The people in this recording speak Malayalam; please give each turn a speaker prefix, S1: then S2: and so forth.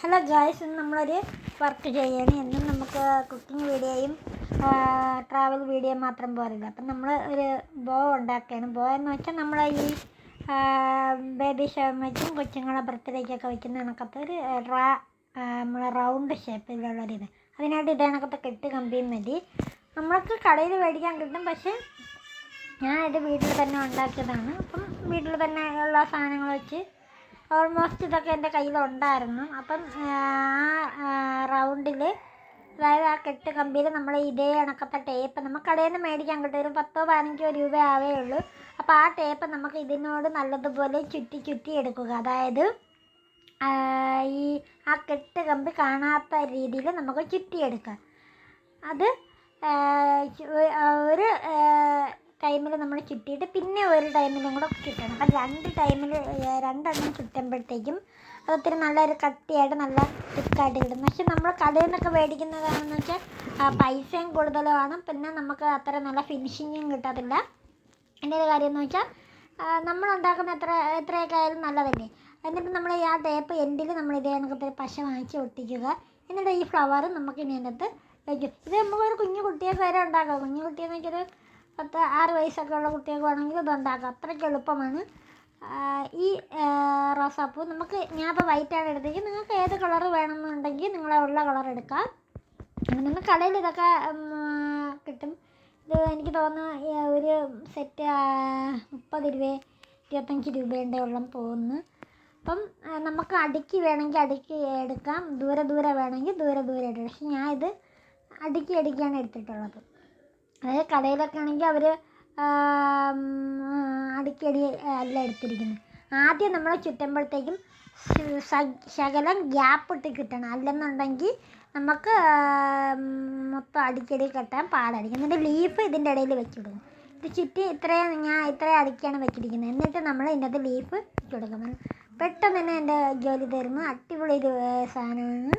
S1: ഹലോ ഗായ്സ് ഇന്ന് നമ്മളൊരു വർക്ക് ചെയ്യാണ് എന്നും നമുക്ക് കുക്കിംഗ് വീഡിയോയും ട്രാവൽ വീഡിയോ മാത്രം പോരില്ല അപ്പം നമ്മൾ ഒരു ബോ ഉണ്ടാക്കുകയാണ് ബോ എന്ന് വെച്ചാൽ നമ്മൾ ഈ ബേബി ഷവർമയ്ക്കും കൊച്ചുങ്ങളെ ബർത്ത്ഡേക്കൊക്കെ വയ്ക്കുന്ന കണക്കത്തെ ഒരു റാ നമ്മൾ റൗണ്ട് ഷേപ്പിലുള്ളൊരിത് അതിനായിട്ട് ഇതേ കണക്കത്തെ കെട്ട് കമ്പിയും മതി. നമ്മൾക്ക് കടയിൽ മേടിക്കാൻ കിട്ടും. പക്ഷേ ഞാൻ ഇത് വീട്ടിൽ തന്നെ ഉണ്ടാക്കിയതാണ്. അപ്പം വീട്ടിൽ തന്നെ ഉള്ള സാധനങ്ങൾ വെച്ച് ഓൾമോസ്റ്റ് ഇതൊക്കെ എന്റെ കയ്യിലുണ്ടായിരുന്നു. അപ്പം ആ റൗണ്ടിൽ അതായത് ആ കെട്ട് കമ്പിയിൽ നമ്മൾ ഇതേ ഇണക്കത്തെ ടേപ്പ് നമുക്ക് കടയിൽ നിന്ന് മേടിക്കാൻ കിട്ടും ഒരു പത്തോ പതിനഞ്ചോ രൂപ ആവേ ഉള്ളൂ. അപ്പോൾ ആ ടേപ്പ് നമുക്ക് ഇതിനോട് നല്ലതുപോലെ ചുറ്റി ചുറ്റി എടുക്കുക. അതായത് ഈ ആ കെട്ട് കമ്പി കാണാത്ത രീതിയിൽ നമുക്ക് ചുറ്റിയെടുക്കാം അത് ടൈമിൽ നമ്മൾ ചുറ്റിയിട്ട് പിന്നെ ഒരു ടൈമിലും കൂടെ ചുറ്റണം അപ്പം രണ്ട് ടൈമിൽ രണ്ടെണ്ണം ചുറ്റുമ്പോഴത്തേക്കും അത് ഒത്തിരി നല്ലൊരു കട്ടിയായിട്ട് നല്ല തിക്കായിട്ട് കിട്ടും. പക്ഷെ നമ്മൾ കടയിൽ നിന്നൊക്കെ മേടിക്കുന്നതാണെന്ന് വെച്ചാൽ പൈസയും കൂടുതലുമാണ് പിന്നെ നമുക്ക് അത്ര നല്ല ഫിനിഷിങ്ങും കിട്ടത്തില്ല. എന്റെ ഒരു കാര്യം എന്ന് വെച്ചാൽ നമ്മൾ ഉണ്ടാക്കുന്ന എത്ര എത്രയൊക്കെ ആയാലും നല്ലതല്ലേ. എന്നിട്ട് നമ്മൾ ആ ടേപ്പ് എൻഡിൽ നമ്മൾ ഇതേ കണക്കത്തിൽ പശ വാങ്ങിച്ച് ഒട്ടിക്കുക. എന്നിട്ട് ഈ ഫ്ലവർ നമുക്ക് ഇനി അതിനകത്ത് വയ്ക്കും ഇത് നമുക്കൊരു കുഞ്ഞു കുട്ടിയെ വരെ ഉണ്ടാക്കാം. കുഞ്ഞു കുട്ടിയെന്ന് വെച്ചൊരു പത്ത് ആറ് വയസ്സൊക്കെ ഉള്ള കുട്ടികൾക്ക് വേണമെങ്കിൽ ഇത് ഉണ്ടാക്കാം അത്രയ്ക്ക് എളുപ്പമാണ്. ഈ റോസാപ്പൂ നമുക്ക് ഞാൻ ഇപ്പോൾ വൈറ്റാണ് എടുത്തേക്ക്. നിങ്ങൾക്ക് ഏത് കളർ വേണമെന്നുണ്ടെങ്കിൽ നിങ്ങൾ ഉള്ള കളർ എടുക്കാം. നിങ്ങൾ കടയിൽ ഇതൊക്കെ കിട്ടും. ഇത് എനിക്ക് തോന്നുന്നു ഒരു സെറ്റ് മുപ്പത് രൂപ ഇരുപത്തഞ്ച് രൂപയുടെ ഉള്ളം പോകുന്നു. അപ്പം നമുക്ക് അടുക്കി വേണമെങ്കിൽ അടുക്കി എടുക്കാം. ദൂരെ ദൂരെ വേണമെങ്കിൽ ദൂരെ ദൂരെ എടുക്കാം പക്ഷെ ഞാൻ ഇത് അടുക്കി അടുക്കിയാണ് എടുത്തിട്ടുള്ളത്. അതായത് കടയിലൊക്കെ ആണെങ്കിൽ അവർ അടുക്കടി അല്ല എടുത്തിരിക്കുന്നത് ആദ്യം നമ്മൾ ചുറ്റുമ്പോഴത്തേക്കും ശകലം ഗ്യാപ്പ് ഇട്ട് കിട്ടണം. അല്ലെന്നുണ്ടെങ്കിൽ നമുക്ക് മൊത്തം അടിക്കടി കെട്ടാൻ പാടായിരിക്കും. എന്നിട്ട് ലീഫ് ഇതിന്റെ ഇടയിൽ വെച്ചിടും. ഇത് ചുറ്റി ഇത്രയും ഞാൻ ഇത്രയും അടിക്കാണ് വെച്ചിരിക്കുന്നത്. എന്നിട്ട് നമ്മൾ ഇതിന്റെ ലീഫ് ഇട്ട് കൊടുക്കണം പെട്ടെന്ന് തന്നെ എന്റെ ജോലി തീർന്നു അടിപൊളി ഒരു സാധനമാണ്.